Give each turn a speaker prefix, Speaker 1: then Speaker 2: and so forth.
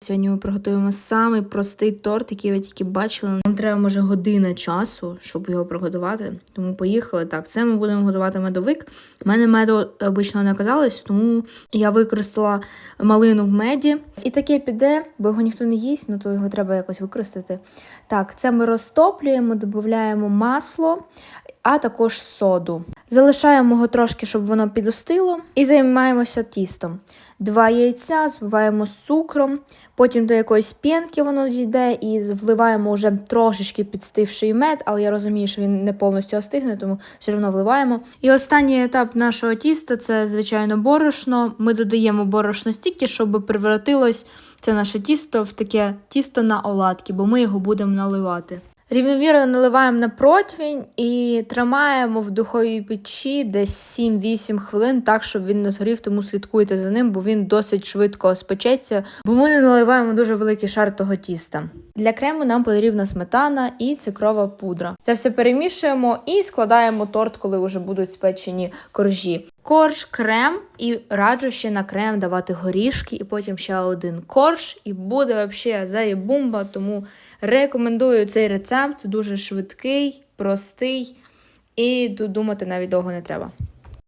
Speaker 1: Сьогодні ми приготуємо самий простий торт, який ви тільки бачили. Нам треба, може, година часу, щоб його приготувати. Тому поїхали. Так, це ми будемо готувати медовик. У мене меду обично не оказалось, тому я використала малину в меді. І таке піде, бо його ніхто не їсть, ну то його треба якось використати. Так, це ми розтоплюємо, додаємо масло, а також соду. Залишаємо його трошки, щоб воно підостило, і займаємося тістом. Два яйця збиваємо з цукром, потім до якоїсь п'янки воно дійде і вливаємо вже трошечки підстивший мед, але я розумію, що він не повністю остигне, тому все одно вливаємо. І останній етап нашого тіста це, звичайно, борошно. Ми додаємо борошно стільки, щоб превратилось це наше тісто в таке тісто на оладки, бо ми його будемо наливати. Рівномірно наливаємо на противень і тримаємо в духовій печі десь 7-8 хвилин, так щоб він не згорів, тому слідкуйте за ним, бо він досить швидко спечеться, бо ми не наливаємо дуже великий шар того тіста. Для крему нам потрібна сметана і цукрова пудра. Це все перемішуємо і складаємо торт, коли вже будуть спечені коржі. Корж, крем і раджу ще на крем давати горішки, і потім ще один корж, і буде взагалі заєбумба, тому рекомендую цей рецепт, дуже швидкий, простий, і тут думати навіть довго не треба.